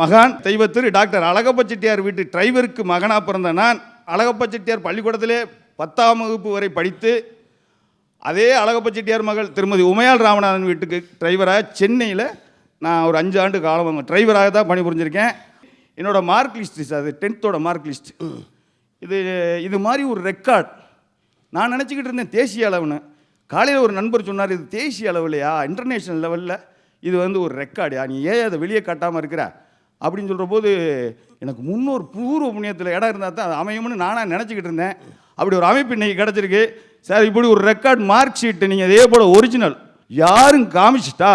மகான் தெய்வ திரு டாக்டர் அழகப்ப செட்டியார் வீட்டு டிரைவருக்கு மகனாக பிறந்த நான் அழகப்ப செட்டியார் பள்ளிக்கூடத்திலே பத்தாம் வகுப்பு வரை படித்து அதே அழகப்ப செட்டியார் மகள் திருமதி உமையாள் ராமநாதன் வீட்டுக்கு டிரைவராக சென்னையில் நான் ஒரு அஞ்சு ஆண்டு காலம் டிரைவராக தான் பணிபுரிஞ்சிருக்கேன். என்னோடய மார்க் லிஸ்ட் சார் அது டென்த்தோட மார்க் லிஸ்ட். இது இது மாதிரி ஒரு ரெக்கார்ட். நான் நினச்சிக்கிட்டு இருந்தேன் தேசிய அளவுன்னு. காலையில் ஒரு நண்பர் சொன்னார் இது தேசிய அளவுலையா இன்டர்நேஷ்னல் லெவலில் இது வந்து ஒரு ரெக்கார்டு நீ ஏன் அதை வெளியே காட்டாமல் இருக்கிற? அப்படின்னு சொல்கிற போது எனக்கு முன்னோர் பூர்வ புண்ணியத்தில் இடம் இருந்தால் தான் அது அமையும்னு நானாக நினச்சிக்கிட்டு இருந்தேன். அப்படி ஒரு அமைப்பு இன்னைக்கு கிடச்சிருக்கு. சார் இப்படி ஒரு ரெக்கார்ட் மார்க் ஷீட்டு நீங்கள் அதே போல் ஒரிஜினல் யாரும் காமிச்சிட்டா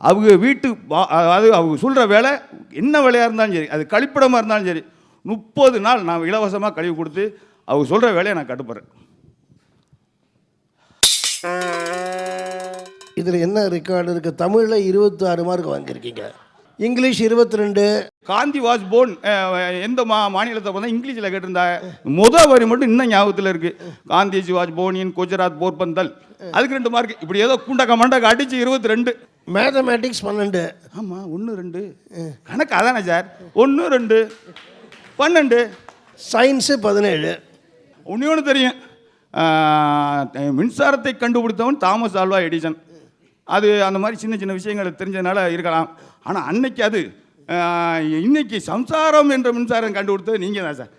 அவங்க வீட்டு வா- அவங்க சொல்கிற வேலை என்ன வேலையாக இருந்தாலும் சரி அது கழிப்பிடமாக இருந்தாலும் சரி முப்பது நாள் நான் இலவசமாக கழுவி கொடுத்து அவங்க சொல்கிற வேலையை நான் கட்டுப்படுறேன். இதில் என்ன ரெக்கார்டு இருக்குது தமிழில் இருபத்தாறு மார்க் வாங்கியிருக்கீங்க. இங்கிலீஷ் இருபத்தி ரெண்டு காந்தி வாஸ் போன் எந்த மா மாநிலத்தை பார்த்தா இங்கிலீஷில் கேட்டிருந்தாங்க முத வரி மட்டும் இன்னும் ஞாபகத்தில் இருக்கு. Gandhiji was born in Gujarat Porbandar அதுக்கு ரெண்டு மார்க் இப்படி ஏதோ குண்டக்க மண்டக்க அடிச்சு இருபத்தி ரெண்டு மேத்தமேட்டிக்ஸ் பன்னெண்டு. ஆமாம் ஒன்று ரெண்டு. கணக்கு அதானே சார் ஒன்று ரெண்டு. பன்னெண்டு. சயின்ஸு பதினேழு. ஒன்று ஒன்று தெரியும். மின்சாரத்தை கண்டுபிடித்தவன் தாமஸ் ஆல்வா எடிசன். அது அந்த மாதிரி சின்ன சின்ன விஷயங்கள் தெரிஞ்சதுனால இருக்கலாம். ஆனால் அன்னைக்கு அது இன்னைக்கு சம்சாரம் என்ற மின்சாரம் கண்டுபிடித்தது நீங்கள் தான் சார்.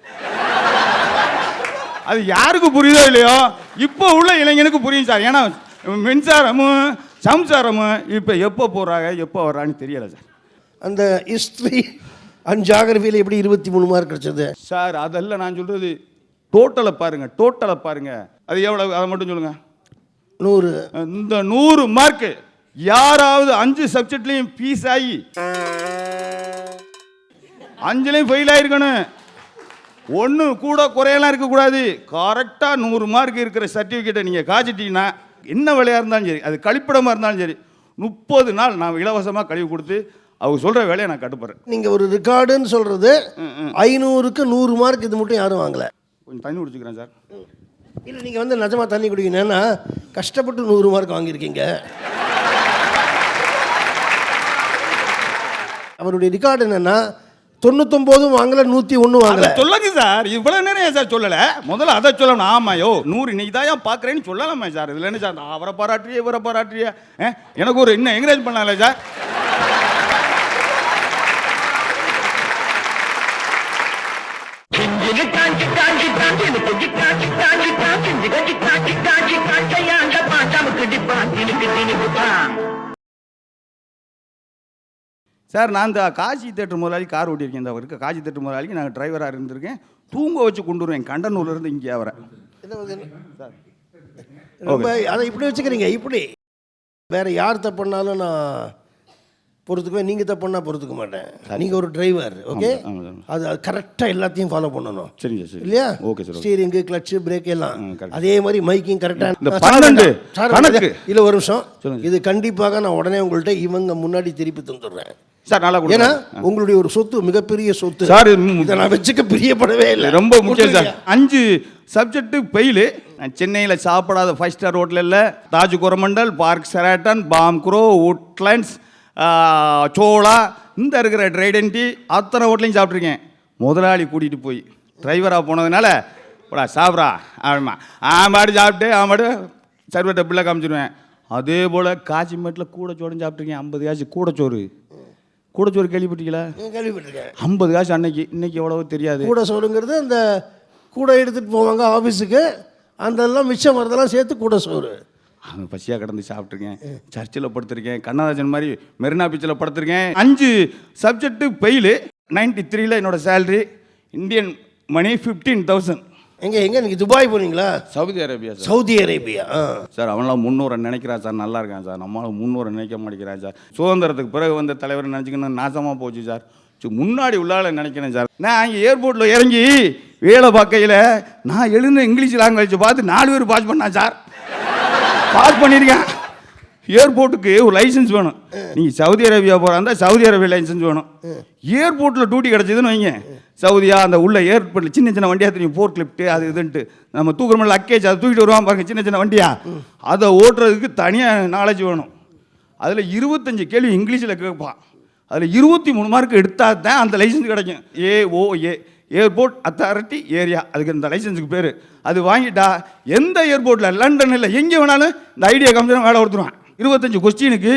அது யாருக்கு புரியுதோ இல்லையோ இப்போ உள்ள இளைஞனுக்கு புரியும் சார். ஏன்னா மின்சாரமும் சம்சாரமும் இப்போ எப்போ போகிறாங்க எப்போ வர்றான்னு தெரியலை சார். அந்த ஹிஸ்ட்ரி அண்ட் ஜாகிரபியில் எப்படி இருபத்தி மூணு மார்க் கிடைச்சது? சார் அதெல்லாம் நான் சொல்கிறது டோட்டலை பாருங்கள் டோட்டலை பாருங்கள் அது எவ்வளோ அதை மட்டும் சொல்லுங்கள் நூறு. இந்த நூறு மார்க்கு யாராவது அஞ்சு சப்ஜெக்ட்லையும் பீஸ் ஆகி அஞ்சுலையும் ஃபெயில் ஆயிருக்கணும். ஒன்று கூட குறையெல்லாம் இருக்கக்கூடாது. கரெக்டாக நூறு மார்க் இருக்கிற சர்டிஃபிகேட்டை நீங்கள் காய்ச்சிட்டீங்கன்னா என்ன வேலையாக இருந்தாலும் சரி அது கழிப்பிடமாக இருந்தாலும் சரி முப்பது நாள் நான் இலவசமாக கழுவி கொடுத்து அவங்க சொல்கிற வேலையை நான் கட்டுப்படுறேன். நீங்கள் ஒரு ரெக்கார்டுன்னு சொல்கிறது ஐநூறுக்கு நூறு மார்க் இது மட்டும் யாரும் வாங்கலை. கொஞ்சம் தண்ணி குடிச்சுக்கிறேன் சார். இல்லை நீங்கள் வந்து நிஜமாக தண்ணி குடிக்கணும் ஏன்னா கஷ்டப்பட்டு நூறு மார்க் வாங்கியிருக்கீங்க. அவருடைய ரெக்கார்டு என்னன்னா தொண்ணூத்தொம்போதும் வாங்கல நூற்றி ஒன்றும் வாங்கல. சொல்லுங்க சார். இவ்வளவு நேரம் ஏன் சார் சொல்லல? முதல்ல அதை சொல்லணும். ஆமாயோ நூறு இன்னைக்கு தான் ஏன் பார்க்குறேன்னு சொல்லலாமே சார். இதுல என்ன சார்? அவரை பாராட்டுறிய இவரை பாராட்டுறிய? எனக்கு ஒரு இன்னும் என்கரேஜ் பண்ணலாம்ல சார்? சார் நான் இந்த காசி தேட்டர் முதலாளி கார் ஓட்டியிருக்கேன். இந்த இருக்க காசி தேட்டர் முதலாளிக்கு நான் டிரைவராக இருந்திருக்கேன். தூங்க வச்சு கொண்டு வருவேன். கண்டனூர்ல இருந்து இங்கே அவரை. ரொம்ப அதை இப்படி வச்சுக்கிறீங்க. இப்படி. வேற யார் தப்புனாலும் நான் பொறுத்துக்குவேன். நீங்கள் தப்புன்னா பொறுத்துக்க மாட்டேன். நீங்கள் ஒரு டிரைவர் ஓகே அது அது கரெக்டாக எல்லாத்தையும் ஃபாலோ பண்ணணும். சரிங்க சார் இல்லையா? Okay sir. Steering clutch brake எல்லாம். அதே மாதிரி மைக்கிங் கரெக்டாக. இல்லை ஒரு நிமிஷம். இது கண்டிப்பாக நான் உடனே உங்கள்கிட்ட இவங்க முன்னாடி திருப்பி தந்துடுறேன். சார் நல்லா ஏன்னா உங்களுடைய ஒரு சொத்து மிகப்பெரிய சொத்து. சார் இது நான் வச்சுக்க பிரியப்படவே இல்லை. ரொம்ப முக்கியம் சார். அஞ்சு சப்ஜெக்ட்டு ஃபெயிலு சென்னையில் சாப்பிடாத ஃபைவ் ஸ்டார் ஹோட்டல் இல்லை. Taj Coromandel Park Sheraton Palm Grove Woodlands Chola இந்த இருக்கிற ட்ரைடன்டி அத்தனை ஹோட்டலையும் சாப்பிட்ருக்கேன் முதலாளி கூட்டிகிட்டு போய் டிரைவராக போனதுனால போடா சாப்பிட்றா ஆமா. ஆ மாடு சாப்பிட்டு ஆ மாடு சர்வட்ட பிள்ளை காமிச்சிடுவேன் அதே போல் காசிமேட்டில் கூட சோறும் சாப்பிட்ருக்கேன் ஐம்பது காசு கூட சோறு கூட சோறு கேள்விப்பட்டீங்களா கேள்விப்பட்டிருக்கேன். ஐம்பது காசு அன்னைக்கு இன்னைக்கு எவ்வளவோ தெரியாது. கூட சோறுங்கிறது அந்த கூட எடுத்துகிட்டு போவாங்க ஆஃபீஸுக்கு அந்த எல்லாம் மிச்சம் வரதெல்லாம் சேர்த்து கூட சோறு அவங்க பசியாக கிடந்து சாப்பிட்ருக்கேன் சர்ச்சில் படுத்திருக்கேன். கண்ணதாசன் மாதிரி மெரினா பீச்சில் படுத்திருக்கேன். அஞ்சு சப்ஜெக்ட்டு ஃபெயிலு நைன்டி த்ரீல என்னோட salary Indian money fifteen thousand எங்கே எங்கே நீங்கள் துபாய் போனீங்களா? Saudi Arabia Saudi Arabia sir அவன்லாம் முன்னூரை நினைக்கிறான் சார். நல்லா இருக்கான் சார். நம்மளால முன்னூரை நினைக்க மாட்டேங்கிறான் சார். சுதந்திரத்துக்கு பிறகு வந்த தலைவர் நினச்சிக்கணும் நாசமாக போச்சு சார். முன்னாடி உள்ளால நினைக்கிறேன் சார். நான் அங்கே ஏர்போர்ட்டில் இறங்கி வேலை பார்க்கையில் நான் எழுந்த இங்கிலீஷ் லாங்குவேஜ் பார்த்து நாலு பேர் பாஸ் பண்ணான் சார். பாஸ் பண்ணியிருக்கேன் ஏர்போர்ட்டுக்கு ஒரு லைசன்ஸ் வேணும். நீங்கள் சவுதி அரேபியா போகிறா இருந்தால் சவுதி அரேபியா லைசன்ஸ் வேணும். ஏர்போர்ட்டில் டியூட்டி கிடச்சிதுன்னு வைங்க. சவுதியா அந்த உள்ள ஏர்போர்ட்டில் சின்ன சின்ன வண்டியாக தெரியும் ஃபோர் கிளிப்ட்டு அது இதுன்ட்டு. நம்ம மாதிரி லக்கேஜ் அதை தூக்கிட்டு வருவான் பாருங்க சின்ன சின்ன வண்டியா. அதை ஓட்டுறதுக்கு தனியாக நாலேஜ் வேணும். அதில் இருபத்தஞ்சு கேள்வி இங்கிலீஷில் கேட்பான். அதில் இருபத்தி மூணு மார்க் எடுத்தால் தான் அந்த லைசன்ஸ் கிடைக்கும். A O A airport authority area அதுக்கு இந்த லைசன்ஸுக்கு பேர். அது வாங்கிட்டா எந்த ஏர்போர்ட்டில் லண்டன் இல்லை எங்கே வேணாலும் இந்த ஐடியா கம்பெனி வேலை கொடுத்துருவான். இருபத்தஞ்சி கொஸ்டினுக்கு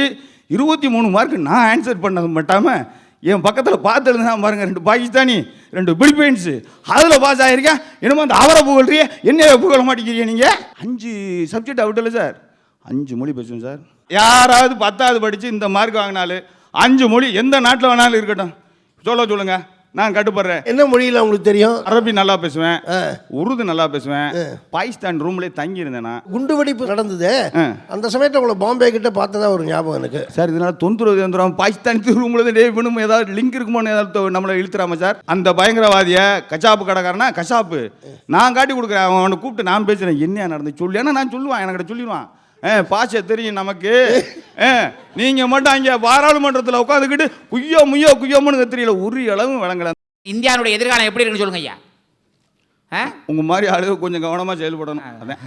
இருபத்தி மூணு மார்க் நான் ஆன்சர் பண்ணது மட்டாமல் என் பக்கத்தில் பார்த்து எழுதுனா பாருங்கள் ரெண்டு பாகிஸ்தானி ரெண்டு பிலிப்பைன்ஸு அதில் பாஸ் ஆகிருக்கேன் என்னமோ அந்த அவரை புகழ்றிய என்ன புகழ மாட்டேங்கிறீங்க நீங்கள் அஞ்சு சப்ஜெக்ட் அவுட்டில் இல்லை சார் அஞ்சு மொழி பேசுவேன் சார் யாராவது பத்தாவது படித்து இந்த மார்க் வாங்கினாலும் அஞ்சு மொழி எந்த நாட்டில் வேணாலும் இருக்கட்டும். சொல்ல சொல்லுங்கள் நான் கட்டுப்படுறேன். என்ன மொழியில் உங்களுக்கு தெரியும்? அரபி நல்லா பேசுவேன். உருது நல்லா பேசுவேன். பாகிஸ்தான் ரூம்லேயே தங்கி இருந்தேனா குண்டு வெடிப்பு நடந்தது. அந்த சமயத்தில் உங்களை பாம்பே கிட்ட பார்த்ததா ஒரு ஞாபகம் எனக்கு. சார் இதனால தொந்தரவு வந்துடும் பாகிஸ்தான் ரூமில் டே வேணும் ஏதாவது லிங்க் இருக்குமோன்னு ஏதாவது நம்மளை இழுத்துறாம சார். அந்த பயங்கரவாதியை கசாப்பு கடைக்காரனா? கசாப்பு. நான் காட்டி கொடுக்குறேன். அவன் கூப்பிட்டு நான் பேசுகிறேன் என்ன நடந்து சொல்லு. ஏன்னா நான் சொல்லுவான். எனக்கு சொல்லிடுவான். பாஷை தெரியும் நமக்கு. ஏ நீங்கள் மட்டும் அங்கே பாராளுமன்றத்தில் உட்காந்துக்கிட்டு குய்யோ முய்யோ குய்யோமுன்னு தெரியல ஒரு அளவும் விளங்கல. இந்தியாவுடைய எதிர்காலம் எப்படி இருக்குன்னு சொல்லுங்க ஐயா? ஆ? உங்கள் மாதிரி ஆளுக கொஞ்சம் கவனமாக செயல்படணும். அதான்.